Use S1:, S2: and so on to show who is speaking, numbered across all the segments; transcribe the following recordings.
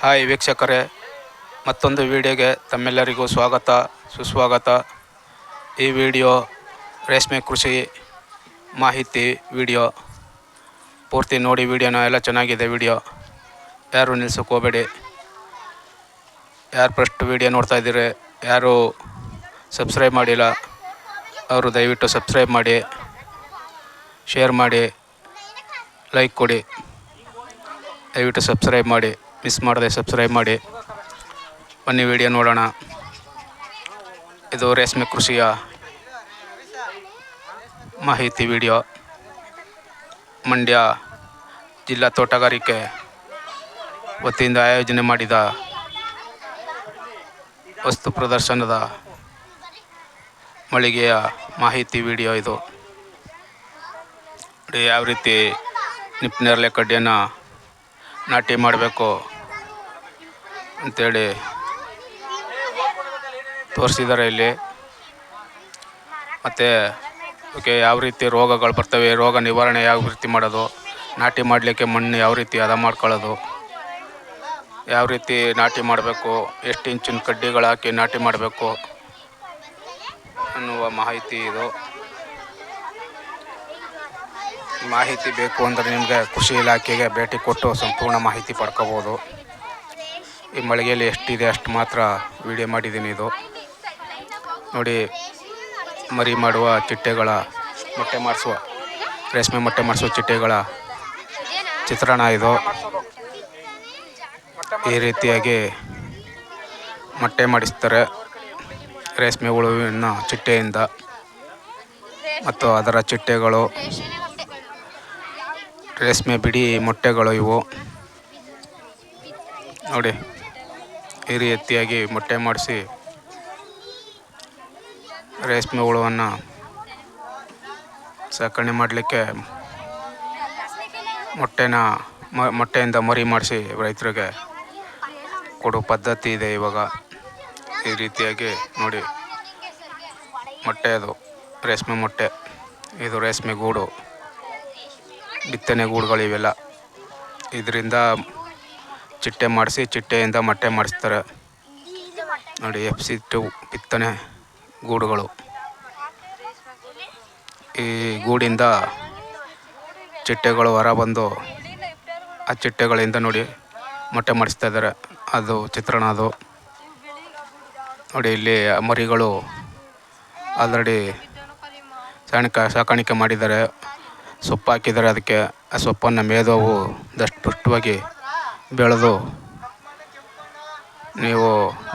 S1: Hi ವೀಕ್ಷಕರೇ, ಮತ್ತೊಂದು ವಿಡಿಯೋಗೆ ತಮ್ಮೆಲ್ಲರಿಗೂ ಸ್ವಾಗತ, ಸುಸ್ವಾಗತ. ಈ ವಿಡಿಯೋ ರೇಷ್ಮೆ ಕೃಷಿ ಮಾಹಿತಿ ವಿಡಿಯೋ. ಪೂರ್ತಿ ನೋಡಿ ವಿಡಿಯೋನ, ಎಲ್ಲ ಚೆನ್ನಾಗಿದೆ ವಿಡಿಯೋ. ಯಾರು ನಿಲ್ಸೋಕೆ ಹೋಗಬೇಡಿ ಯಾರು ಫಸ್ಟ್ ವಿಡಿಯೋ ನೋಡ್ತಾ ಇದ್ದೀರಿ, ಯಾರು ಸಬ್ಸ್ಕ್ರೈಬ್ ಮಾಡಿಲ್ಲ, ಅವರು ದಯವಿಟ್ಟು ಸಬ್ಸ್ಕ್ರೈಬ್ ಮಾಡಿ ಶೇರ್ ಮಾಡಿ ಲೈಕ್ ಕೊಡಿ. ದಯವಿಟ್ಟು ಸಬ್ಸ್ಕ್ರೈಬ್ ಮಾಡಿ. ಮಿಸ್ ಮಾಡದೆ ಸಬ್ಸ್ಕ್ರೈಬ್ ಮಾಡಿ. ಬನ್ನಿ ವಿಡಿಯೋ ನೋಡೋಣ. ಇದು ರೇಷ್ಮೆ ಕೃಷಿಯ ಮಾಹಿತಿ ವಿಡಿಯೋ ಮಂಡ್ಯ ಜಿಲ್ಲಾ ತೋಟಗಾರಿಕೆ ವತಿಯಿಂದ ಆಯೋಜನೆ ಮಾಡಿದ ವಸ್ತು ಪ್ರದರ್ಶನದ ಮಳಿಗೆಯ ಮಾಹಿತಿ ವಿಡಿಯೋ ಇದು. ಯಾವ ರೀತಿ ನಿಪ್ಪಿನೇರಳೆ ಕಡ್ಡಿಯನ್ನು ನಾಟಿ ಮಾಡಬೇಕು. ಅಂಥೇಳಿ ತೋರಿಸಿದ್ದಾರೆ ಇಲ್ಲಿ. ಮತ್ತು ಓಕೆ ಯಾವ ರೀತಿ ರೋಗಗಳು ಬರ್ತವೆ, ರೋಗ ನಿವಾರಣೆ ಯಾವ ರೀತಿ ಮಾಡೋದು, ನಾಟಿ ಮಾಡಲಿಕ್ಕೆ ಮಣ್ಣು ಯಾವ ರೀತಿ ಹದ ಮಾಡ್ಕೊಳ್ಳೋದು, ಯಾವ ರೀತಿ ನಾಟಿ ಮಾಡಬೇಕು, ಎಷ್ಟು ಇಂಚಿನ ಕಡ್ಡಿಗಳು ಹಾಕಿ ನಾಟಿ ಮಾಡಬೇಕು ಅನ್ನುವ ಮಾಹಿತಿ ಇದು. ಮಾಹಿತಿ ಬೇಕು ಅಂದರೆ ನಿಮಗೆ ಕೃಷಿ ಇಲಾಖೆಗೆ ಭೇಟಿ ಕೊಟ್ಟು ಸಂಪೂರ್ಣ ಮಾಹಿತಿ ಪಡ್ಕೋಬೋದು. ಈ ಮಳಿಗೆಯಲ್ಲಿ ಎಷ್ಟಿದೆ ಅಷ್ಟು ಮಾತ್ರ ವಿಡಿಯೋ ಮಾಡಿದ್ದೀನಿ ಇದು. ನೋಡಿ, ಮರಿ ಮಾಡುವ ಚಿಟ್ಟೆಗಳ ಮೊಟ್ಟೆ ಮಾಡಿಸುವ ರೇಷ್ಮೆ ಮೊಟ್ಟೆ ಮಾಡಿಸುವ ಚಿಟ್ಟೆಗಳ ಚಿತ್ರಣ ಇದು. ಈ ರೀತಿಯಾಗಿ ಮೊಟ್ಟೆ ಮಾಡಿಸ್ತಾರೆ ರೇಷ್ಮೆ ಹುಳುವಿನ ಚಿಟ್ಟೆಯಿಂದ ಮತ್ತು ಅದರ ಚಿಟ್ಟೆಗಳು, ರೇಷ್ಮೆ ಬಿಡಿ ಮೊಟ್ಟೆಗಳು ಇವು. ನೋಡಿ ಈ ರೀತಿಯಾಗಿ ಮೊಟ್ಟೆ ಮಾಡಿಸಿ ರೇಷ್ಮೆ ಹುಳುವನ್ನು ಸಾಕಣೆ ಮಾಡಲಿಕ್ಕೆ ಮೊಟ್ಟೆನ ಮೊಟ್ಟೆಯಿಂದ ಮರಿ ಮಾಡಿಸಿ ರೈತರಿಗೆ ಕೊಡೋ ಪದ್ಧತಿ ಇದೆ ಇವಾಗ. ಈ ರೀತಿಯಾಗಿ ನೋಡಿ. ಮೊಟ್ಟೆ ಅದು, ರೇಷ್ಮೆ ಮೊಟ್ಟೆ. ಇದು ರೇಷ್ಮೆ ಗೂಡು. ಬಿತ್ತನೆ ಗೂಡುಗಳು ಇವೆಲ್ಲ ಇದರಿಂದ ಚಿಟ್ಟೆ ಮಾಡಿಸಿ, ಚಿಟ್ಟೆಯಿಂದ ಮೊಟ್ಟೆ ಮಾಡಿಸ್ತಾರೆ. ನೋಡಿ ಎಫ್ ಸಿ ಟು ಬಿತ್ತನೆ ಗೂಡುಗಳು. ಈ ಗೂಡಿಂದ ಚಿಟ್ಟೆಗಳು ಹೊರ ಬಂದು ಆ ಚಿಟ್ಟೆಗಳಿಂದ ನೋಡಿ ಮೊಟ್ಟೆ ಮಾಡಿಸ್ತಾ ಇದ್ದಾರೆ. ಅದು ಚಿತ್ರಣ ಅದು. ನೋಡಿ, ಇಲ್ಲಿ ಮರಿಗಳು ಆಲ್ರೆಡಿ ಸಾಣಿಕ, ಸಾಕಾಣಿಕೆ ಮಾಡಿದ್ದಾರೆ. ಸೊಪ್ಪು ಹಾಕಿದ್ದಾರೆ ಅದಕ್ಕೆ. ಆ ಸೊಪ್ಪನ್ನು ಮೇದವು ದಷ್ಟಪುಷ್ಟವಾಗಿ ಬೆಳೆದು ನೀವು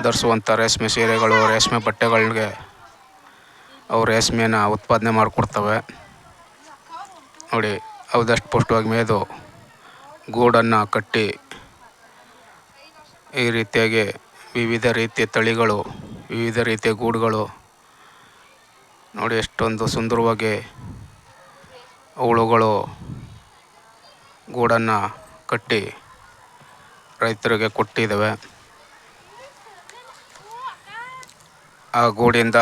S1: ಧರಿಸುವಂಥ ರೇಷ್ಮೆ ಸೀರೆಗಳು, ರೇಷ್ಮೆ ಬಟ್ಟೆಗಳಿಗೆ ಅವು ರೇಷ್ಮೆನ ಉತ್ಪಾದನೆ ಮಾಡಿಕೊಡ್ತವೆ. ನೋಡಿ ಅವು ದಷ್ಟಪುಷ್ಟವಾಗಿ ಮೇದು ಗೂಡನ್ನು ಕಟ್ಟಿ ಈ ರೀತಿಯಾಗಿ ವಿವಿಧ ರೀತಿಯ ತಳಿಗಳು, ವಿವಿಧ ರೀತಿಯ ಗೂಡುಗಳು ನೋಡಿ ಎಷ್ಟೊಂದು ಸುಂದರವಾಗಿ ಹುಳುಗಳು ಗೂಡನ್ನು ಕಟ್ಟಿ ರೈತರಿಗೆ ಕೊಟ್ಟಿದ್ದೇವೆ. ಆ ಗೂಡಿಂದ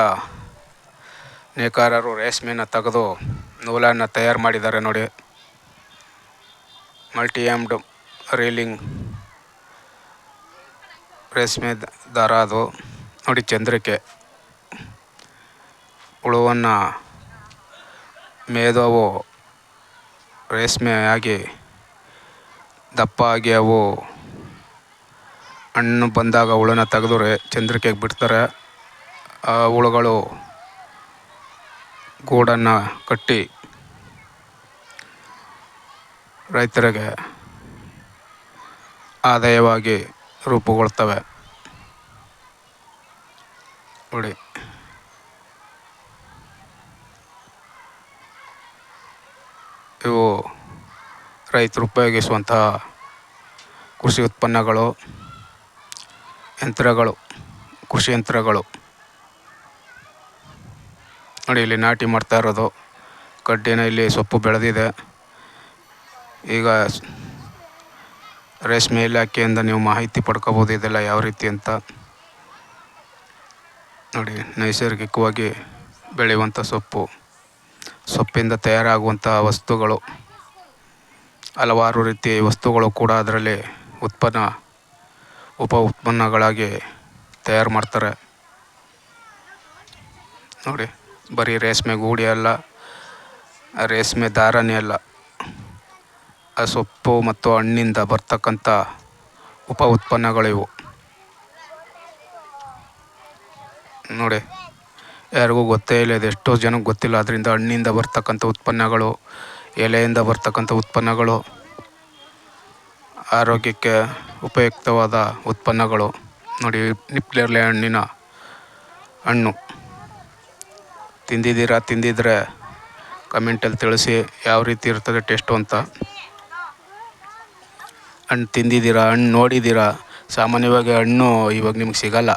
S1: ನೇಕಾರರು ರೇಷ್ಮೆನ ತೆಗೆದು ನೂಲನ್ನು ತಯಾರು ಮಾಡಿದ್ದಾರೆ ನೋಡಿ. ಮಲ್ಟಿ ಆಮ್ಡ್ ರೀಲಿಂಗ್ ರೇಷ್ಮೆ ದಾರ ಅದು. ನೋಡಿ ಚಂದ್ರಿಕೆ. ಹುಳುವನ್ನು ಮೇದು ರೇಷ್ಮೆಯಾಗಿ ದಪ್ಪ ಆಗಿ ಅವು ಹಣ್ಣು ಬಂದಾಗ ಹುಳನ ತೆಗೆದು ರೇ ಚಂದ್ರಿಕೆಗೆ ಬಿಡ್ತಾರೆ. ಆ ಹುಳುಗಳು ಗೂಡನ್ನು ಕಟ್ಟಿ ರೈತರಿಗೆ ಆದಾಯವಾಗಿ ರೂಪುಗೊಳ್ತವೆ. ನೋಡಿ. ಇವು ರೈತರು ಉಪಯೋಗಿಸುವಂತಹ ಕೃಷಿ ಉತ್ಪನ್ನಗಳು. ಯಂತ್ರಗಳು, ಕೃಷಿ ಯಂತ್ರಗಳು. ನೋಡಿ, ಇಲ್ಲಿ ನಾಟಿ ಮಾಡ್ತಾ ಇರೋದು. ಕಡ್ಡಿನ ಇಲ್ಲಿ ಸೊಪ್ಪು ಬೆಳೆದಿದೆ. ಈಗ ರೇಷ್ಮೆ ಇಲಾಖೆಯಿಂದ ನೀವು ಮಾಹಿತಿ ಪಡ್ಕೋಬೋದು ಇದೆಲ್ಲ ಯಾವ ರೀತಿ ಅಂತ. ನೋಡಿ, ನೈಸರ್ಗಿಕವಾಗಿ ಬೆಳೆಯುವಂಥ ಸೊಪ್ಪು, ಸೊಪ್ಪಿಂದ ತಯಾರಾಗುವಂಥ ವಸ್ತುಗಳು. ಹಲವಾರು ರೀತಿಯ ವಸ್ತುಗಳು ಕೂಡ ಅದರಲ್ಲಿ ಉತ್ಪನ್ನ ಉಪ ಉತ್ಪನ್ನಗಳಾಗಿ ತಯಾರು ಮಾಡ್ತಾರೆ. ನೋಡಿ, ಬರೀ ರೇಷ್ಮೆ ಗೂಡಿ ಅಲ್ಲ, ರೇಷ್ಮೆ ದಾರನೇ ಅಲ್ಲ. ಆ ಸೊಪ್ಪು ಮತ್ತು ಹಣ್ಣಿಂದ ಬರ್ತಕ್ಕಂಥ ಉಪ ಉತ್ಪನ್ನಗಳಿವು ನೋಡಿ, ಯಾರಿಗೂ ಗೊತ್ತೇ ಇಲ್ಲ ಇದು ಎಷ್ಟೋ ಜನಕ್ಕೆ ಗೊತ್ತಿಲ್ಲ ಅದರಿಂದ ಹಣ್ಣಿಂದ ಬರ್ತಕ್ಕಂಥ ಉತ್ಪನ್ನಗಳು, ಎಲೆಯಿಂದ ಬರ್ತಕ್ಕಂಥ ಉತ್ಪನ್ನಗಳು, ಆರೋಗ್ಯಕ್ಕೆ ಉಪಯುಕ್ತವಾದ ಉತ್ಪನ್ನಗಳು. ನೋಡಿ, ನಿಪ್ಲೇರ್ಲೆ ಹಣ್ಣಿನ ಹಣ್ಣು. ತಿಂದಿದ್ದೀರಾ? ತಿಂದಿದ್ರೆ ಕಮೆಂಟಲ್ಲಿ ತಿಳಿಸಿ ಯಾವ ರೀತಿ ಇರ್ತದೆ ಟೇಸ್ಟು ಅಂತ. ಹಣ್ಣು ತಿಂದಿದ್ದೀರಾ? ಹಣ್ಣು ನೋಡಿದ್ದೀರಾ? ಸಾಮಾನ್ಯವಾಗಿ ಹಣ್ಣು ಇವಾಗ ನಿಮ್ಗೆ ಸಿಗಲ್ಲ.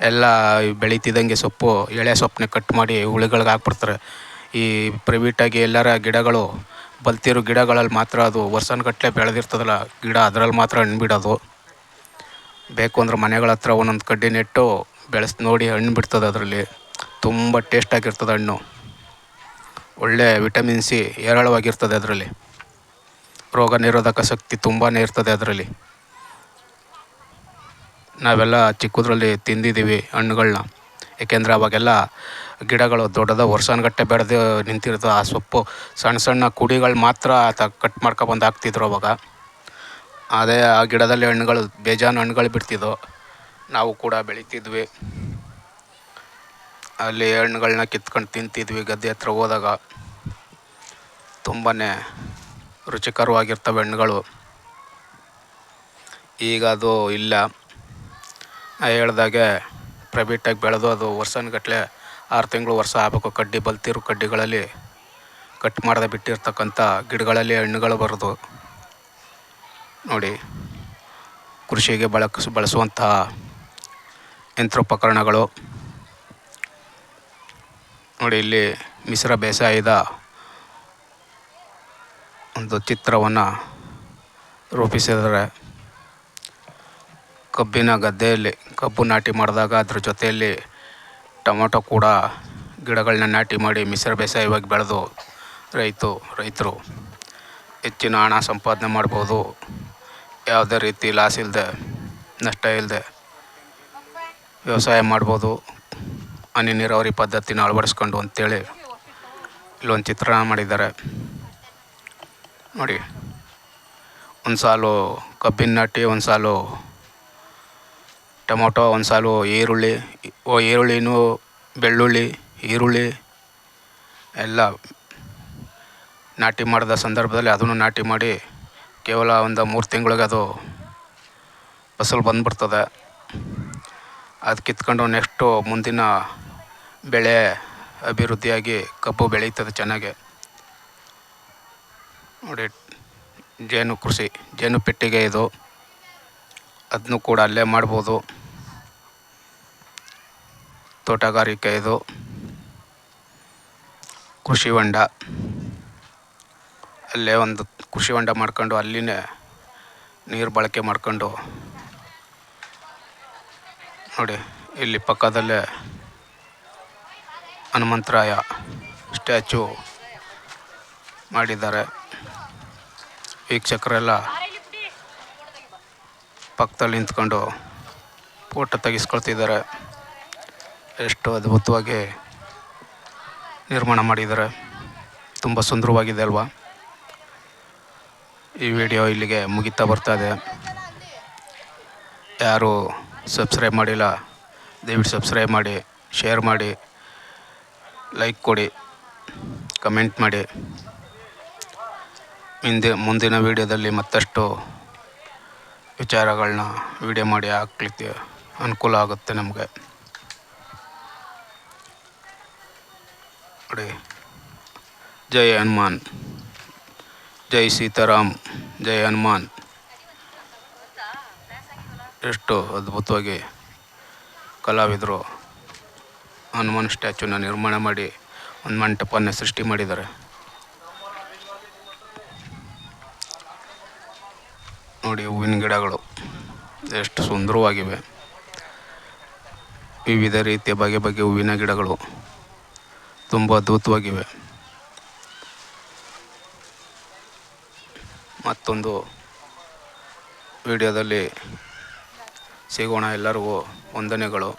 S1: ಎಲ್ಲ ಬೆಳೀತಿದ್ದಂಗೆ ಸೊಪ್ಪು ಎಳೆ ಸೊಪ್ಪನ್ನ ಕಟ್ ಮಾಡಿ ಹುಳುಗಳ್ಗೆ ಹಾಕ್ಬಿಡ್ತಾರೆ. ಈ ಪ್ರೈವೇಟಾಗಿ ಎಲ್ಲರ ಗಿಡಗಳು ಬಲ್ತಿರೋ ಗಿಡಗಳಲ್ಲಿ ಮಾತ್ರ ಅದು ವರ್ಷನ್ಗಟ್ಟಲೆ ಬೆಳೆದಿರ್ತದಲ್ಲ, ಗಿಡ ಅದರಲ್ಲಿ ಮಾತ್ರ ಹಣ್ಣು ಬಿಡೋದು ಬೇಕು ಅಂದ್ರೆ ಮನೆಗಳ ಹತ್ರ ಒಂದೊಂದು ಕಡ್ಡಿ ನೆಟ್ಟು ಬೆಳೆಸಿ ನೋಡಿ ಹಣ್ಣು ಬಿಡ್ತದೆ ಅದರಲ್ಲಿ. ತುಂಬ ಟೇಸ್ಟಾಗಿರ್ತದೆ ಹಣ್ಣು. ಒಳ್ಳೆ ವಿಟಮಿನ್ ಸಿ ಹೇರಳವಾಗಿರ್ತದೆ ಅದರಲ್ಲಿ. ರೋಗ ನಿರೋಧಕ ಶಕ್ತಿ ತುಂಬಾ ಇರ್ತದೆ ಅದರಲ್ಲಿ. ನಾವೆಲ್ಲ ಚಿಕ್ಕದ್ರಲ್ಲಿ ತಿಂದಿದ್ದೀವಿ ಹಣ್ಣುಗಳ್ನ. ಏಕೆಂದರೆ ಅವಾಗೆಲ್ಲ ಗಿಡಗಳು ದೊಡ್ಡದ ವರ್ಷಾನುಗಟ್ಟಲೆ ಬೆಳೆದು ನಿಂತಿರ್ತದೆ ಆ ಸೊಪ್ಪು ಸಣ್ಣ ಸಣ್ಣ ಕುಡಿಗಳು ಮಾತ್ರ ತ ಕಟ್ ಮಾಡ್ಕೊಬಂದು ಹಾಕ್ತಿದ್ರು ಅವಾಗ. ಅದೇ ಆ ಗಿಡದಲ್ಲಿ ಹಣ್ಣುಗಳು, ಬೇಜಾನು ಹಣ್ಣುಗಳು ಬಿಡ್ತಿದ್ವು. ನಾವು ಕೂಡ ಬೆಳೀತಿದ್ವಿ. ಅಲ್ಲಿ ಹಣ್ಣುಗಳನ್ನ ಕಿತ್ಕೊಂಡು ತಿಂತಿದ್ವಿ ಗದ್ದೆ ಹತ್ರ ಹೋದಾಗ. ತುಂಬಾ ರುಚಿಕರವಾಗಿರ್ತವೆ ಹಣ್ಣುಗಳು. ಈಗ ಅದು ಇಲ್ಲ. ಹೇಳ್ದಾಗೆ ಪ್ರೈವೇಟಾಗಿ ಬೆಳೆದು ಅದು ವರ್ಷಾನುಗಟ್ಲೆ ಆರು ತಿಂಗಳು ವರ್ಷ ಆಗಬೇಕು. ಕಡ್ಡಿ ಬಲ್ತಿರು ಕಡ್ಡಿಗಳಲ್ಲಿ ಕಟ್ ಮಾಡದೆ ಬಿಟ್ಟಿರ್ತಕ್ಕಂಥ ಗಿಡಗಳಲ್ಲಿ ಹಣ್ಣುಗಳು ಬರೋದು. ನೋಡಿ, ಕೃಷಿಗೆ ಬಳಕ ಬಳಸುವಂತಹ ಯಂತ್ರೋಪಕರಣಗಳು ನೋಡಿ, ಇಲ್ಲಿ ಮಿಶ್ರ ಬೇಸಾಯದ ಒಂದು ಚಿತ್ರವನ್ನು ರೂಪಿಸಿದ್ದಾರೆ. ಕಬ್ಬಿನ ಗದ್ದೆಯಲ್ಲಿ ಕಬ್ಬು ನಾಟಿ ಮಾಡಿದಾಗ ಅದ್ರ ಜೊತೆಯಲ್ಲಿ ಟೊಮೊಟೊ ಕೂಡ ಗಿಡಗಳನ್ನ ನಾಟಿ ಮಾಡಿ ಮಿಶ್ರ ಬೇಸಾಯವಾಗಿ ಬೆಳೆದು ರೈತು, ರೈತರು ಹೆಚ್ಚಿನ ಹಣ ಸಂಪಾದನೆ ಮಾಡ್ಬೋದು. ಯಾವುದೇ ರೀತಿ ಲಾಸ್ ಇಲ್ಲದೆ ನಷ್ಟ ಇಲ್ಲದೆ ವ್ಯವಸಾಯ ಮಾಡ್ಬೋದು. ಹನಿ ನೀರಾವರಿ ಪದ್ಧತಿನ ಅಳವಡಿಸ್ಕೊಂಡು ಅಂತೇಳಿ ಇಲ್ಲೊಂದು ಚಿತ್ರಣ ಮಾಡಿದ್ದಾರೆ. ನೋಡಿ ಒಂದು ಸಾಲು ಕಬ್ಬಿನ ನಾಟಿ ಒಂದು ಸಾಲು ಟೊಮೊಟೊ ಒಂದು ಸಾಲು ಈರುಳ್ಳಿ, ಓ ಈರುಳ್ಳಿನೂ ಬೆಳ್ಳುಳ್ಳಿ, ಈರುಳ್ಳಿ, ಎಲ್ಲ ನಾಟಿ ಮಾಡಿದ ಸಂದರ್ಭದಲ್ಲಿ ಅದನ್ನು ನಾಟಿ ಮಾಡಿ ಕೇವಲ ಒಂದು ಮೂರು ತಿಂಗಳಿಗೆ ಅದು ಫಸಲು ಬಂದುಬಿಡ್ತದೆ. ಅದು ಕಿತ್ಕೊಂಡು ನೆಕ್ಸ್ಟು ಮುಂದಿನ ಬೆಳೆ ಅಭಿವೃದ್ಧಿಯಾಗಿ ಕಬ್ಬು ಬೆಳೀತದೆ ಚೆನ್ನಾಗಿ. ನೋಡಿ, ಜೇನು ಕೃಷಿ, ಜೇನು ಪೆಟ್ಟಿಗೆ ಇದು. ಅದನ್ನು ಕೂಡ ಅಲ್ಲೇ ಮಾಡ್ಬೋದು. ತೋಟಗಾರಿಕೆ ಇದು. ಕೃಷಿ ಹೊಂಡ. ಅಲ್ಲೇ ಒಂದು ಕೃಷಿ ಹೊಂಡ ಮಾಡ್ಕೊಂಡು ಅಲ್ಲಿನೇ ನೀರು ಬಳಕೆ ಮಾಡ್ಕೊಂಡು ನೋಡಿ, ಇಲ್ಲಿ ಪಕ್ಕದಲ್ಲೇ ಹನುಮಂತರಾಯ ಸ್ಟ್ಯಾಚು ಮಾಡಿದ್ದಾರೆ. ವೀಕ್ಷಕರೆಲ್ಲ ಪಕ್ಕದಲ್ಲಿ ನಿಂತ್ಕೊಂಡು ಫೋಟೋ ತೆಗೆಸ್ಕೊಳ್ತಿದ್ದಾರೆ. ಎಷ್ಟು ಅದ್ಭುತವಾಗಿ ನಿರ್ಮಾಣ ಮಾಡಿದ್ದಾರೆ. ತುಂಬ ಸುಂದರವಾಗಿದೆ ಅಲ್ವಾ? ಈ ವಿಡಿಯೋ ಇಲ್ಲಿಗೆ ಮುಗಿತಾ ಬರ್ತಾ ಇದೆ. ಯಾರು ಸಬ್ಸ್ಕ್ರೈಬ್ ಮಾಡಿಲ್ಲ, ದಯವಿಟ್ಟು ಸಬ್ಸ್ಕ್ರೈಬ್ ಮಾಡಿ, ಶೇರ್ ಮಾಡಿ, ಲೈಕ್ ಕೊಡಿ, ಕಮೆಂಟ್ ಮಾಡಿ. ಹಿಂದೆ ಮುಂದಿನ ವಿಡಿಯೋದಲ್ಲಿ ಮತ್ತಷ್ಟು ವಿಚಾರಗಳನ್ನ ವಿಡಿಯೋ ಮಾಡಿ ಹಾಕ್ಲಿಕ್ಕೆ ಅನುಕೂಲ ಆಗುತ್ತೆ ನಮಗೆ. ನೋಡಿ ಜೈ ಹನುಮಾನ್. ಜೈ ಸೀತಾರಾಮ್. ಜೈ ಹನುಮಾನ್. ಎಷ್ಟು ಅದ್ಭುತವಾಗಿ ಕಲಾವಿದರು ಹನುಮಾನ್ ಸ್ಟ್ಯಾಚುನ ನಿರ್ಮಾಣ ಮಾಡಿ ಒಂದು ಮಂಟಪವನ್ನು ಸೃಷ್ಟಿ ಮಾಡಿದ್ದಾರೆ. ನೋಡಿ ಹೂವಿನ ಗಿಡಗಳು ಎಷ್ಟು ಸುಂದರವಾಗಿವೆ. ವಿವಿಧ ರೀತಿಯ ಬಗೆ ಬಗೆ ಹೂವಿನ ಗಿಡಗಳು. ತುಂಬ ಅದ್ಭುತವಾಗಿವೆ. ಮತ್ತೊಂದು ವಿಡಿಯೋದಲ್ಲಿ ಸಿಗೋಣ ಎಲ್ಲರಿಗೂ ವಂದನೆಗಳು.